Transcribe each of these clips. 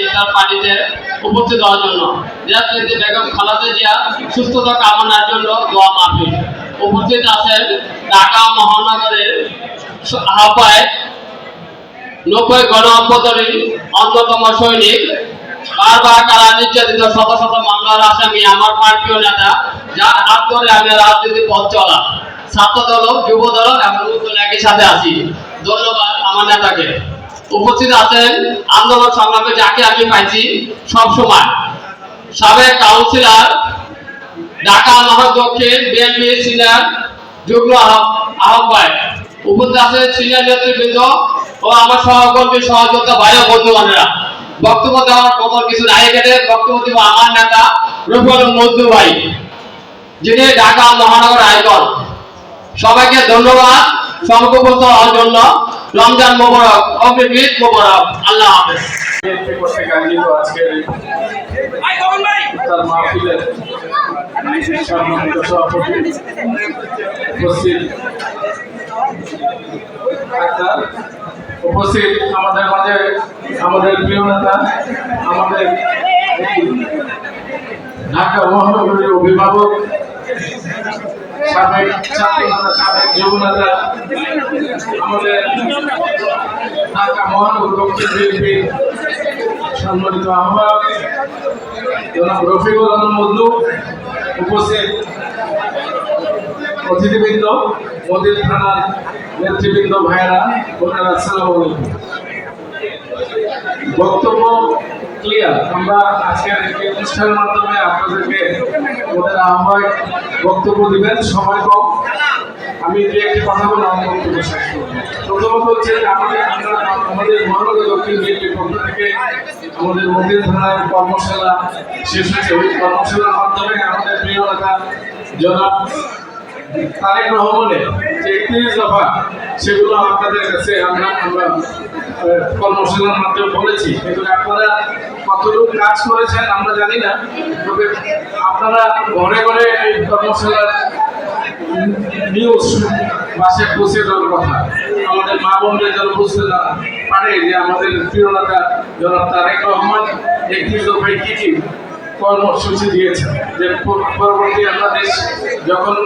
ইফতার পার্টিতে উপস্থিত হওয়ার জন্য। বেগম জিয়া সুস্থতা কামনার জন্য দোয়া উপস্থিত আছেন ঢাকা মহানগরের আহ্বায়ক, নব্বই গণ অন্যতম সৈনিক, বারবার কারা নির্যাতিত, শত শত মামলার আসামি, আমার পার্টিও নেতা, যার হাত ধরে আমি পথ চলা ছাত্র দল যুব দল এবং একই সাথে আছি। ধন্যবাদ আমার নেতাকে। উপস্থিত আছেন আন্দোলন সংগ্রামে যাকে আমি পাইছি সব সময়। সাবেক কাউন্সিলর, ঢাকা মহানগর দক্ষিণ বিএনপি সিনিয়র যুগ্ম আহ্ব- আহ্বায়ক। উপস্থিত আছেন সিনিয়র নেতৃবৃন্দ ও আমার সহকর্মী, সহযোদ্ধা ভাই ও বন্ধু বান্ধবরা। বক্তব্য দেওয়ার কত কিছু নাই কেটে বক্তব্য দিব আমার নেতা রফিকুল মজদু ভাই, যিনি ঢাকা মহানগর আইকন। সবাইকে ধন্যবাদ। সংক্ষিপ্ত হওয়ার জন্য রমজান মোবারক অগ্রিম মোবারক আল্লাহ হাফেজ। উপস্থিত আমাদের মাঝে আমাদের প্রিয় নেতা আমাদের ঢাকা মহানগরীর অভিভাবক সাবেক ছাত্র নেতা সাবেক যুব নেতা আমাদের ঢাকা মহানগর দক্ষিণ বিএনপি সম্মানিত আহ্বায়ক জনাব রফিকুল আলম মজলু উপস্থিত অতিথিবৃন্দ মন্দির থানার নেতৃবৃন্দ ভাইয়েরা বোনেরা বক্তব্য ক্লিয়ার আমরা আজকের এই অনুষ্ঠানের মাধ্যমে আপনাদেরকে ওদের আহ্বায়ক বক্তব্য দিবেন, সময় কম। আমি দু একটি কথা বলে প্রথমত হচ্ছে আমাদের, আমরা আমাদের মহানগর দক্ষিণ বিএনপির পক্ষ থেকে আমাদের মন্দির থানার কর্মশালা শেষ হয়েছে। ওই কর্মশালার মাধ্যমে আমাদের প্রিয় নেতা জনাব তারেক রহমানের যে একত্রিশ দফা, সেগুলো আপনাদের কাছে আমরা আমরা কর্মশালার মাধ্যমে বলেছি। কিন্তু আপনারা কতটুকু কাজ করেছেন আমরা জানি না। তবে আপনারা ঘরে ঘরে এই কর্মশালার নিউজ বাসে পৌঁছে দেওয়ার কথা। আমাদের মা বোনদের যেন বুঝতে না পারে যে আমাদের প্রিয় নেতা তারেক রহমান একত্রিশ দফায় কী কী কর্মসূচি দিয়েছে যে পরবর্তী আমরা দেশ যখন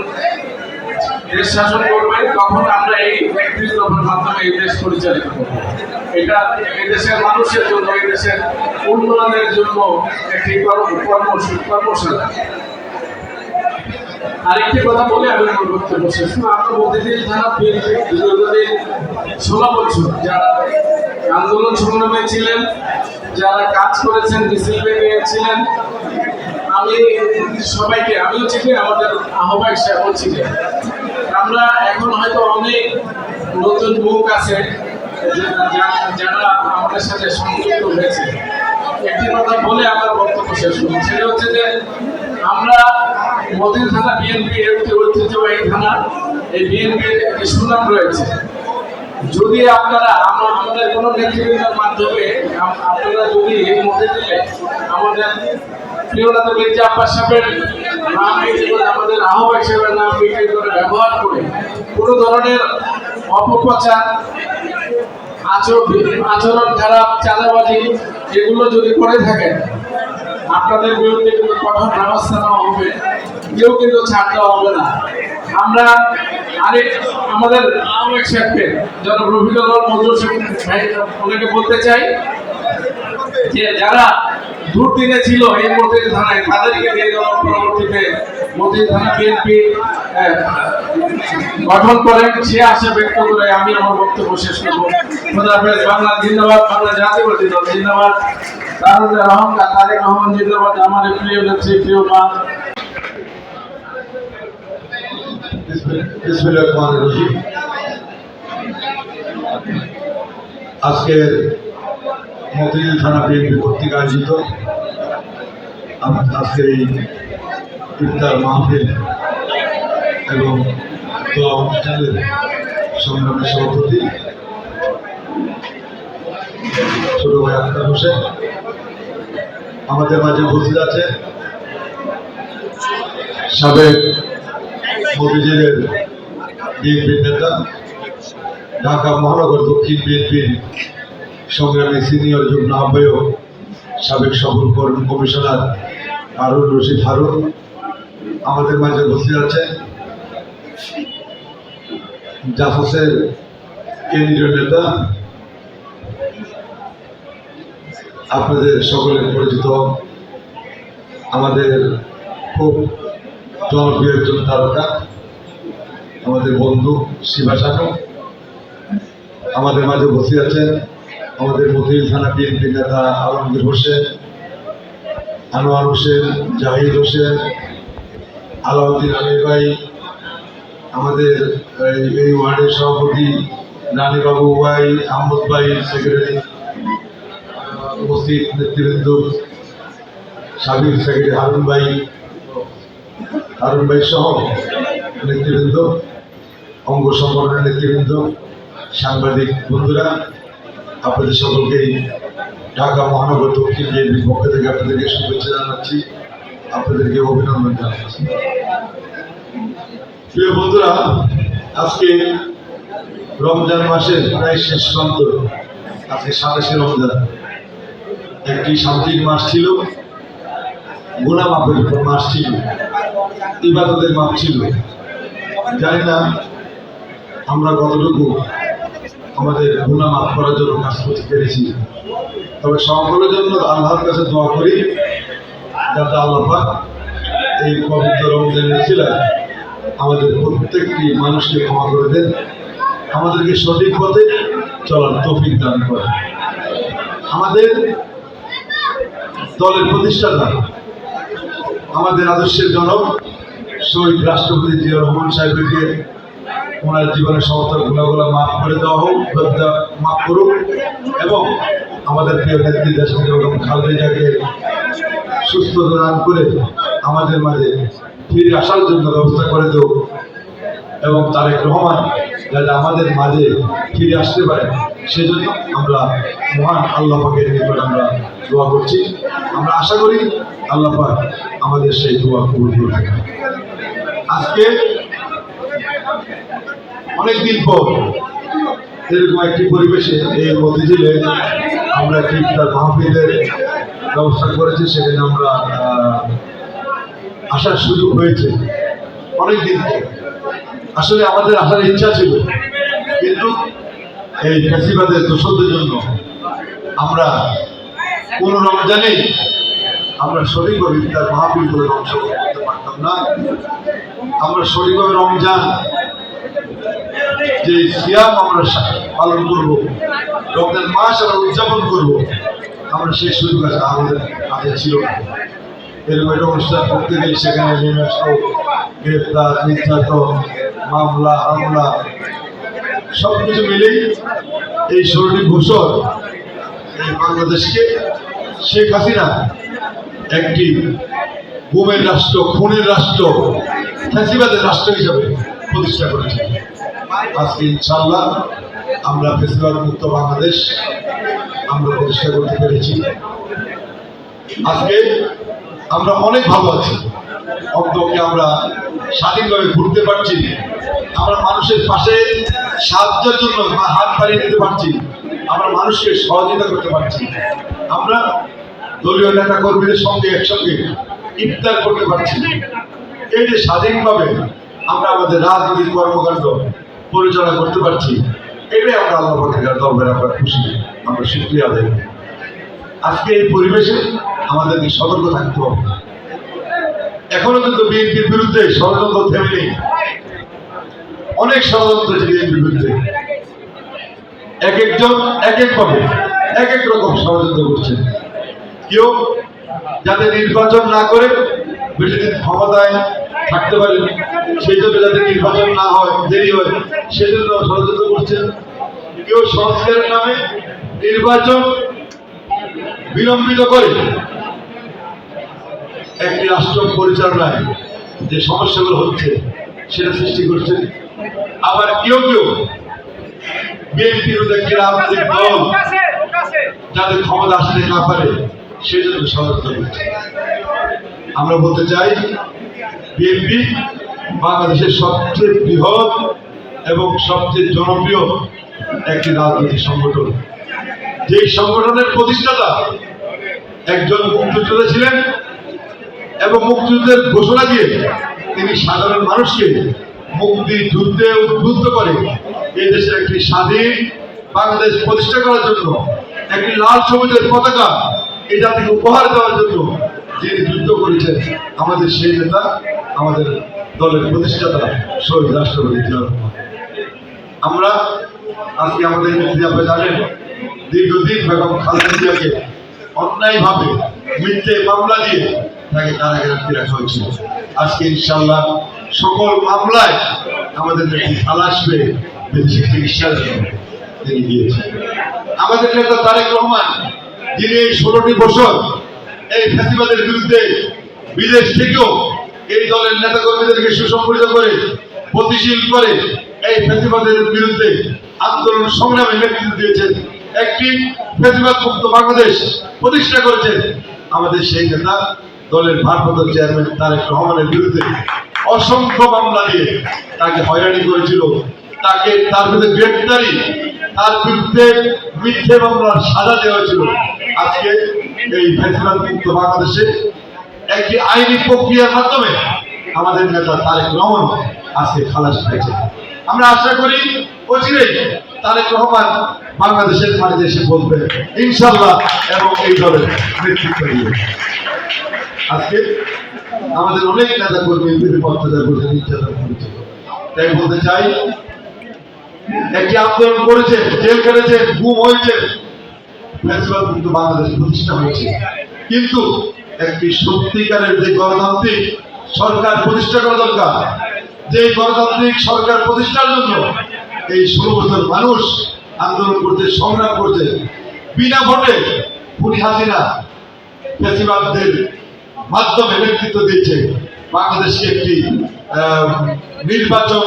দেশ শাসন করবে তখন আমরা এই একত্রিশ মাধ্যমে এই দেশ পরিচালিত করব। এটা এই দেশের মানুষের জন্য এই দেশের উন্নয়নের জন্য একটি কর্মশালা। আরেকটি কথা বলে আমি আমার বক্তব্য শেষ করব। আমরা থানা বিএনপি দীর্ঘদিন ষোলো বছর, যারা আন্দোলন সংগ্রামে ছিলেন, যারা কাজ করেছেন, মিছিল ছিলেন আমি সবাইকে, আমিও চিনি আমাদের আহ্বায়ক সাহেবও চিনি আমরা এখন হয়তো অনেক নতুন মুখ আছে যারা আমাদের সাথে সংযুক্ত হয়েছে। একটি কথা বলে আমার বক্তব্য শেষ করব। সেটা হচ্ছে যে, আমরা মদিন থানা বিএনপি একটি ঐতিহ্যবাহী থানা, এই বিএনপির একটি সুনাম রয়েছে। যদি আপনারা আমাদের কোনো নেতৃবৃন্দের মাধ্যমে আপনারা যদি এই মধ্যে দিলে আমাদের কোনো ধরনের আচরণ যদি আপনাদের বিরুদ্ধে কিন্তু কঠোর ব্যবস্থা নেওয়া হবে, কেউ কিন্তু ছাড় দেওয়া হবে না। আমরা আরেক আমাদের আহ্বায়ক সাহেবকে যারা রফিকুল মজুর ওনাকে বলতে চাই যে যারা দুর্দিনে ছিল এই মন্দির থানায় তাদেরকে নিয়ে যাওয়া পরবর্তীতে মন্দির থানা বিএনপি গঠন করেন। সে আশা ব্যক্ত করে আমি আমার বক্তব্য শেষ করব। বাংলা জিন্দাবাদ, বাংলা দল জিন্দাবাদ তারুদের অহংকার তারেক রহমান জিন্দাবাদ, আমার প্রিয় নেত্রী, প্রিয় মা। আজকের মতিঝিল থানা বিএনপি কর্তৃক আয়োজিত আজকের এই ইফতার মাহফিল এবং দোয়া অনুষ্ঠানের সংগ্রামী সভাপতি ছোট ভাই আক্তার হোসেন, আমাদের মাঝে উপস্থিত আছে সাবেক মতিঝিলের বিএনপির নেতা, ঢাকা মহানগর দক্ষিণ বিএনপির সংগ্রামী সিনিয়র যুগ্ম আহ্বায়ক, সাবেক সফল কমিশনার হারুন রশিদ হারুন আমাদের মাঝে উপস্থিত আছেন। জাফসের কেন্দ্রীয় নেতা, আপনাদের সকলের পরিচিত, আমাদের খুব জনপ্রিয় একজন তারকা, আমাদের বন্ধু শিবা আমাদের মাঝে বসে আছেন। আমাদের মতিল থানা বিএনপি নেতা আলমগীর হোসেন, আনোয়ার হোসেন, জাহিদ হোসেন, আলাউদ্দিন আমির ভাই, আমাদের এই- এই ওয়ার্ডের সভাপতি রানীবাবু ভাই, আহমদ ভাই সেক্রেটারি উপস্থিত নেতৃবৃন্দ সাবির সেক্রেটারি হারুন ভাই হারুন ভাই সহ নেতৃবৃন্দ, অঙ্গ সংগঠনের নেতৃবৃন্দ, সাংবাদিক বন্ধুরা আপনাদের সকলকেই ঢাকা মহানগর দক্ষিণ বিএনপির পক্ষ থেকে আপনাদেরকে শুভেচ্ছা জানাচ্ছি। আপনাদেরকে অভিনন্দন জানাচ্ছি। প্রিয় বন্ধুরা, আজকে রমজান মাসের প্রায় শেষ প্রান্ত। আজকে সাতাশে রমজান। একটি শান্তির মাস ছিল। গুণা মাপের মাস ছিল। ইবাদতের মাপ ছিল। জানি না আমরা কতটুকু আমাদের গুণা মাফ করার জন্য কাজ করতে পেরেছি। তবে সকলের জন্য আল্লাহর কাছে দোয়া করি, যাতে আল্লাহ এই পবিত্র রমজানের ছিলেন আমাদের প্রত্যেকটি মানুষকে ক্ষমা করে দেন, আমাদেরকে সঠিক পথে চলার তৌফিক দান করে আমাদের দলের প্রতিষ্ঠাতা, আমাদের আদর্শের জনক শহীদ রাষ্ট্রপতি জিয়া রহমান সাহেবকে ওনার জীবনের সমস্ত গুণাগুলো মাফ করে দেওয়া হোক মাফ করুক। এবং আমাদের প্রিয় নেত্রী দেশের বেগম খালেদাকে সুস্থতা দান করে আমাদের মাঝে ফিরে আসার জন্য ব্যবস্থা করে দেও। এবং তারেক রহমান যাতে আমাদের মাঝে ফিরে আসতে পারে, সেজন্য আমরা মহান আল্লাহ নিকট আমরা দোয়া করছি। আমরা আশা করি আল্লাহ আমাদের সেই দোয়া কবুল করবে আজকে অনেকদিন পর এরকম একটি পরিবেশে এই মতিঝিলে আমরা একটি মাহফিলের ব্যবস্থা করেছি, সেখানে আমরা আসার সুযোগ হয়েছে অনেকদিন পর। আসলে আমাদের আসার ইচ্ছা ছিল, কিন্তু এই ফেসিবাদের দোষদের জন্য আমরা কোন রমজানেই আমরা সঠিকভাবে ইফতার মাহফিল করে অংশগ্রহণ করতে পারতাম না। আমরা সঠিকভাবে রমজান যে সিয়াম আমরা পালন করব, রমজান মাস আমরা উদযাপন করব, আমরা সেই সুযোগ আছে, আমাদের হাতে ছিল এরকম একটা অনুষ্ঠান করতে গেলে সেখানে নেমে আসতো গ্রেফতার নির্যাতন, মামলা, হামলা সব কিছু মিলেই এই ষোলোটি বছর এই বাংলাদেশকে শেখ হাসিনা একটি গুমের রাষ্ট্র, খুনের রাষ্ট্র, ফ্যাসিবাদের রাষ্ট্র হিসাবে প্রতিষ্ঠা করেছে আজকে ইনশাল্লাহ আমরা ফেসিবাদ মুক্ত বাংলাদেশ আমরা প্রতিষ্ঠা করতে পেরেছি। আজকে আমরা অনেক ভালো আছি। অন্তকে আমরা ঘুরতে পারছি আমরা মানুষের পাশে সাহায্যের জন্য হাত বাড়িয়ে দিতে পারছি আমরা মানুষকে সহযোগিতা করতে পারছি আমরা দলীয় নেতা কর্মীদের সঙ্গে একসঙ্গে ইফতার করতে পারছি এই যে স্বাধীনভাবে আমরা আমাদের রাজনৈতিক কর্মকাণ্ড পরিচালনা করতে পারছি। এটাই আমরা আল্লাহ পাকের দরবারে আমরা খুশি। আমরা শুক্রিয়া করি। আজকে এই পরিবেশে আমাদেরকে সতর্ক থাকতে হবে। এখনও কিন্তু বিএনপির বিরুদ্ধে ষড়যন্ত্র থেমে নেই। অনেক ষড়যন্ত্র আছে বিএনপির বিরুদ্ধে। এক একজন এক একভাবে এক এক রকম ষড়যন্ত্র করছে। কেউ যাতে নির্বাচন না করে, বেশি দিন ক্ষমতায় থাকতে পারে সেই জন্য যাতে নির্বাচন না হয়, দেরি হয়। সেজন্য ষড়যন্ত্র করছেন। কেউ সংস্কারের নামে নির্বাচন বিলম্বিত করে। একটি রাষ্ট্র পরিচালনায় যে সমস্যাগুলো হচ্ছে, সেটা সৃষ্টি করছেন। আবার কেউ কেউ বিএনপির একটি রাজনৈতিক দল যাতে ক্ষমতা আসতে না পারে সেজন্য ষড়যন্ত্র করছে। আমরা বলতে চাই বিএনপি বাংলাদেশের সবচেয়ে বৃহৎ এবং সবচেয়ে জনপ্রিয় একটি রাজনৈতিক সংগঠন। যেই সংগঠনের প্রতিষ্ঠাতা একজন মুক্তিযোদ্ধা ছিলেন এবং মুক্তিযুদ্ধের ঘোষণা দিয়ে তিনি সাধারণ মানুষকে মুক্তি যুদ্ধে উদ্বুদ্ধ করে এই দেশের একটি স্বাধীন বাংলাদেশ প্রতিষ্ঠা করার জন্য, একটি লাল সবুজের পতাকা এই জাতিকে উপহার দেওয়ার জন্য যিনি যুদ্ধ করেছেন, আমাদের সেই নেতা, আমাদের দলের প্রতিষ্ঠাতা, শহীদ রাষ্ট্রপতি আমরা আজকে আমাদের নেত্রী আপনারা জানেন, দীর্ঘদিন বেগম খালেদা জিয়াকে অন্যায়ভাবে মিথ্যে মামলা দিয়ে তাকে কারাগারে রাখা হয়েছিল আজকে ইনশাল্লাহ সকল মামলায় আমাদের নেত্রী খালাস পেয়ে চিকিৎসার জন্য তিনি গিয়েছেন। আমাদের নেতা তারেক রহমান, যিনি এই ষোলোটি বছর এই ফ্যাসিবাদের বিরুদ্ধে বিদেশ থেকেও এই দলের নেতাকর্মীদেরকে সুসংগঠিত করে, গতিশীল করে এই ফ্যাসিবাদের বিরুদ্ধে আন্দোলন সংগ্রামে নেতৃত্ব দিয়েছেন। একটি ফ্যাসিবাদ মুক্ত বাংলাদেশ প্রতিষ্ঠা করেছেন আমাদের সেই নেতা, দলের ভারপ্রাপ্ত চেয়ারম্যান তারেক রহমানের বিরুদ্ধে অসংখ্য মামলা দিয়ে তাকে হয়রানি করেছিল। তাকে তার বিরুদ্ধে গ্রেপ্তারি, তার বিরুদ্ধে মিথ্যে মামলার সাজা দেওয়া হয়েছিল। আজকে এই মুক্ত বাংলাদেশে একটি আইনি প্রক্রিয়ার মাধ্যমে আমাদের নেতা তারেক রহমান আজকে খালাস পেয়েছে আমরা আশা করি অচিরেই তারেক রহমান বাংলাদেশের মাটিতে এসে বলবে ইনশাল্লাহ এবং এই দলের নেতৃত্ব দিয়ে আজকে আমাদের অনেক নেতা কর্মী অত্যাচার করেছে নির্যাতন করেছে। তাই বলতে চাই, একটি আন্দোলন করেছে জেল কেটেছে গুম হয়েছে ফ্যাসিবাদ কিন্তু বাংলাদেশ প্রতিষ্ঠা হয়েছে। কিন্তু একটি সত্যিকারের যে গণতান্ত্রিক সরকার প্রতিষ্ঠা করা দরকার, যে গণতান্ত্রিক সরকার প্রতিষ্ঠার জন্য এই ষোলো বছর মানুষ আন্দোলন করছে সংগ্রাম করছে বিনা ভোটে খুনি হাসিনা মাধ্যমে নেতৃত্ব দিচ্ছে বাংলাদেশকে একটি নির্বাচন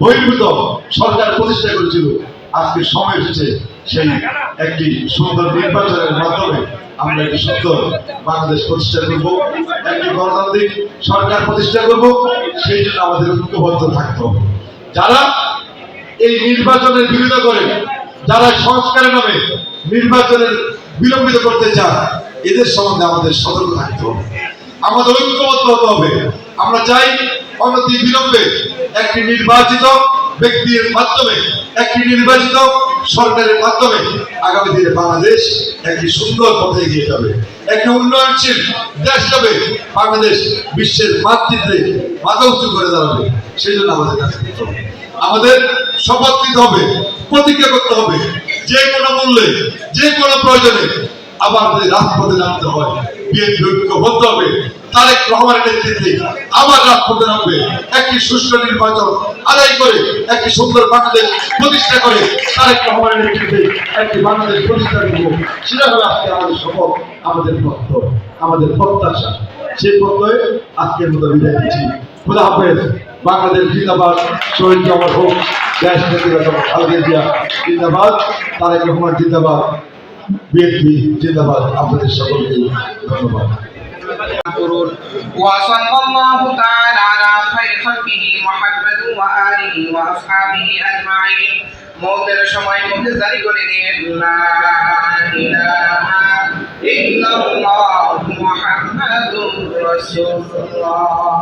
বহির্ভূত সরকার প্রতিষ্ঠা করেছিল। আজকে সময় এসেছে সেই একটি সুন্দর নির্বাচনের মাধ্যমে আমরা একটি সুন্দর বাংলাদেশ প্রতিষ্ঠা করব, একটি গণতান্ত্রিক সরকার প্রতিষ্ঠা করব, সেই জন্য আমাদের ঐক্যবদ্ধ থাকতে যারা এই নির্বাচনের বিরোধিতা করেন যারা সংস্কারের নামে নির্বাচনের বিলম্বিত করতে চান এদের সম্বন্ধে আমাদের সতর্ক থাকতে আমাদের ঐক্যবদ্ধ হতে হবে। আমরা চাই অনতি বিলম্বে একটি নির্বাচিত ব্যক্তির মাধ্যমে একটি নির্বাচিত সরকারের মাধ্যমে আগামী দিনে বাংলাদেশ একটি সুন্দর পথে এগিয়ে যাবে। একটি উন্নয়নশীল দেশ যাবে বাংলাদেশ বিশ্বের মাতৃত্বে মাথা উঁচু করে দাঁড়াবে। সেই জন্য আমাদের কাছে হবে। আমাদের শপথ নিতে হবে, প্রতিজ্ঞা করতে হবে, যে কোনো মূল্যে, যে কোনো প্রয়োজনে আবার রাজপথে নামতে হয়। হবে, তারেক একটি আদায় করে একটি সুন্দর বাংলাদেশ প্রতিষ্ঠা করে তারেক রহমানের একটি আমাদের আমাদের আমাদের প্রত্যাশা। সেই প্রত্যয়ে আজকের মতো বিদায় দিচ্ছি হাফেজ, বাংলাদেশ জিন্দাবাদ, শহীদ জমর হোক, দেশ জিন্দাবাদ, তারেক রহমান জিন্দাবাদ। বিএনপি জিন্দাবাদ আপনাদের সকলকে ধন্যবাদ করুন وصلى الله تعالى على خير خلقه محمد وآله وأصحابه أجمعين মৌতের সময় মুখে জারি করে দিন লা ইলাহা ইল্লাল্লাহ মুহাম্মাদুর রাসূলুল্লাহ